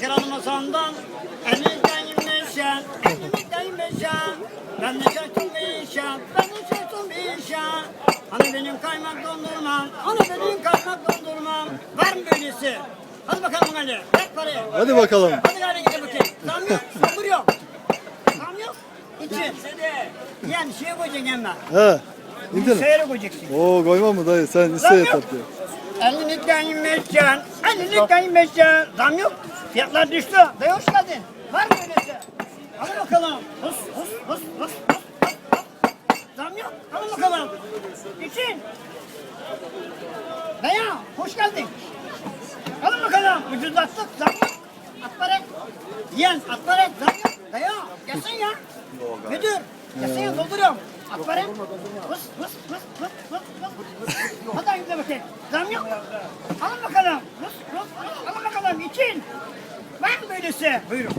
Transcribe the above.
Kırılmasandan elimden yemişem, elimden yemişem. Ben de çektim bir ben de çektim bir. Hani benim kaymak dondurmam, hani benim kaymak dondurmam. Var mı böylesi? Hadi bakalım Ali, ver parayı. Hadi bakalım. Hadi Ali gidelim bakayım. Tam yok, sabır yok. Tam yok. İçin. Yani şeye koyacaksın hemen. He. İnternet. Seyre koyacaksın. Oo koymam mı dayı sen iste yeter. 50 lütfen 25 can. 50 lütfen 25 can. Zam yok. Fiyatlar düştü. Bey hoş geldin. Var mı öyleyse? Alın bakalım. Hus hus hus hus. Zam yok. Alın bakalım. İçin. Beya hoş geldin. Alın bakalım. Ucuzlattık. Zam yok. Atlarak. Yiyen atlarak. Zam yok. Beya yesin ya. Müdür. Yesin ya dolduruyorum. Atlarak. Hus hus Bakayım. Zam yok. Alın bakalım. Hus hus. Alın bakalım için. Var mı böylesi? Buyurun.